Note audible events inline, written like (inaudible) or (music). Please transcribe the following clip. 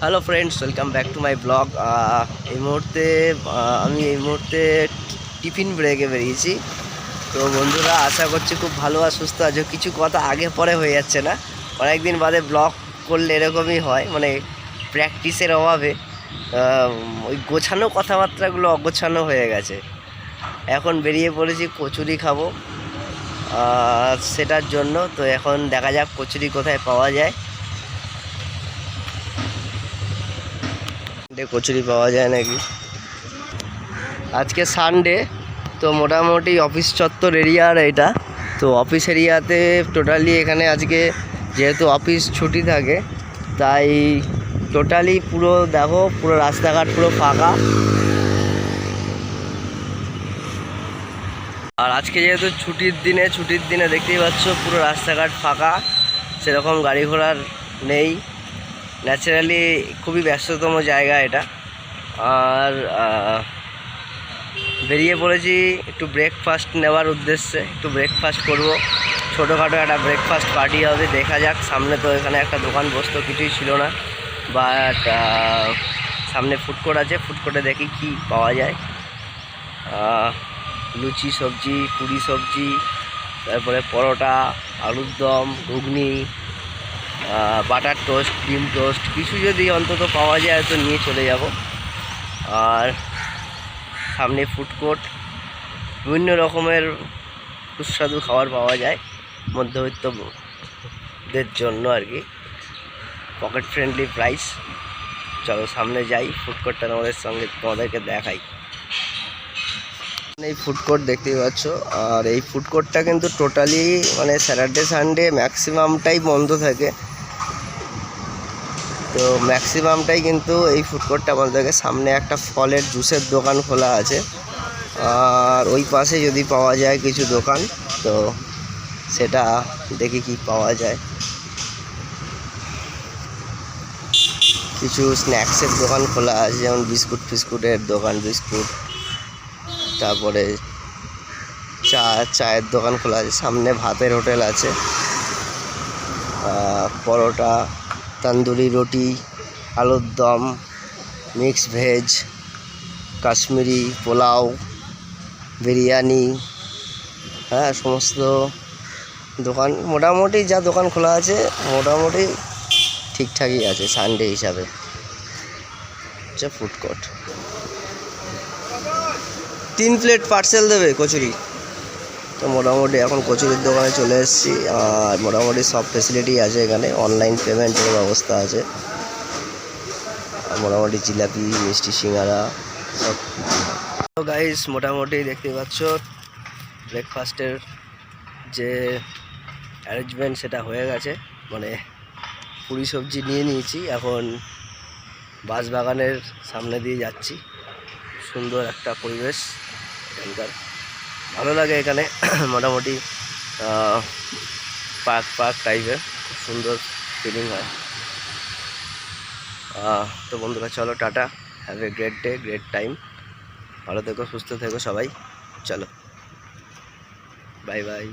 Hello friends welcome back to my blog এই মুহূর্তে আমি এই মুহূর্তে টিফিন ব্রেকে বেরিয়েছি। তো বন্ধুরা, আশা করছি খুব ভালো আর সুস্থ আছো। কিছু কথা আগে পরে হয়ে যাচ্ছে না। অনেকদিন বাদে ব্লগ করলে এরকমই হয় মানে প্র্যাকটিসের অভাবে ওই গোছানো কথাবার্তাগুলো অগোছানো হয়ে গেছে। এখন বেরিয়ে পড়েছি, কচুরি খাব সেটার জন্য। তো এখন দেখা যাক কচুরি কোথায় পাওয়া যায়। সানডে কচুরি পাওয়া যায় নাকি? আজকে সানডে, তো মোটামুটি অফিস চত্বর এরিয়ার এটা। তো অফিস এরিয়াতে টোটালি এখানে আজকে যেহেতু অফিস ছুটি থাকে, তাই টোটালি পুরো দেখো, পুরো রাস্তাঘাট পুরো ফাঁকা। আর আজকে যেহেতু ছুটির দিনে ছুটির দিনে দেখতেই পাচ্ছ পুরো রাস্তাঘাট ফাঁকা, সেরকম গাড়ি ঘোড়ার নেই। ন্যাচারালি খুবই ব্যস্ততম জায়গা এটা। আর বেরিয়ে পড়েছি একটু ব্রেকফাস্ট নেওয়ার উদ্দেশ্যে, একটু ব্রেকফাস্ট করব। ছোটোখাটো একটা ব্রেকফাস্ট পার্টি হবে, দেখা যাক। সামনে তো এখানে একটা দোকান, বসতো কিছুই ছিল না। বাট সামনে ফুড কোর্ট আছে ফুড কোর্টে দেখি কি পাওয়া যায়। লুচি সবজি, পুরি সবজি, তারপরে পরোটা, আলুর দম, ঘুগনি বাটার টোস্ট ডিম টোস্ট, কিছু যদি অন্তত পাওয়া যায় তো নিয়ে চলে যাব। আর সামনে ফুড কোর্ট বিভিন্ন রকমের সুস্বাদু খাবার পাওয়া যায় মধ্যবিত্তদের জন্য আর কি। পকেট ফ্রেন্ডলি প্রাইস চলো সামনে যাই ফুড কোর্টটা আমাদের সঙ্গে তোমাদেরকে দেখাই। এই ফুড কোর্ট দেখতেই পাচ্ছ। আর এই ফুড কোর্টটা কিন্তু টোটালি মানে স্যাটারডে সানডে ম্যাক্সিমামটাই বন্ধ থাকে। তো ম্যাক্সিমামটাই কিন্তু এই ফুড কোর্টটা বন্ধ থাকে। সামনে একটা ফলের জুসের দোকান খোলা আছে। আর ওই পাশে যদি পাওয়া যায় কিছু দোকান, তো সেটা দেখি কি পাওয়া যায়। কিছু স্ন্যাক্সের দোকান খোলা আছে, যেমন বিস্কুট, ফিস্কুটের দোকান, বিস্কুট। তারপরে চা, চায়ের দোকান খোলা আছে, সামনে ভাতের হোটেল আছে। পরোটা, তন্দুরি রুটি, আলুর দম, মিক্স ভেজ, কাশ্মীরি পোলাও, বিরিয়ানি হ্যাঁ সমস্ত দোকান, মোটামুটি যা দোকান খোলা আছে, মোটামুটি ঠিকঠাকই আছে সানডে হিসাবে। হচ্ছে ফুড কোর্ট তিন প্লেট পার্সেল দেবে কচুরি। তো মোটামুটি এখন কচুরির দোকানে চলে এসেছি। আর মোটামুটি সব ফেসিলিটি আছে এখানে। অনলাইন পেমেন্টের ব্যবস্থা আছে। মোটামুটি জিলাপি, মিষ্টি, সিঙ্গারা, সব তো গাইস মোটামুটি দেখতে পাচ্ছ ব্রেকফাস্টের যে অ্যারেঞ্জমেন্ট সেটা হয়ে গেছে। মানে পুরি সবজি নিয়ে নিয়েছি। এখন বাঁশবাগানের সামনে দিয়ে যাচ্ছি। সুন্দর একটা পরিবেশ এখানকার। ভালো লাগে এখানে, (clears throat) মোটামুটি পার্ক পার্ক টাইপের খুব সুন্দর ফিলিং হয়। তো বন্ধুরা, চলো tata have a great day great time ভালো থেকো, সুস্থ থেকো সবাই, চলো। Bye bye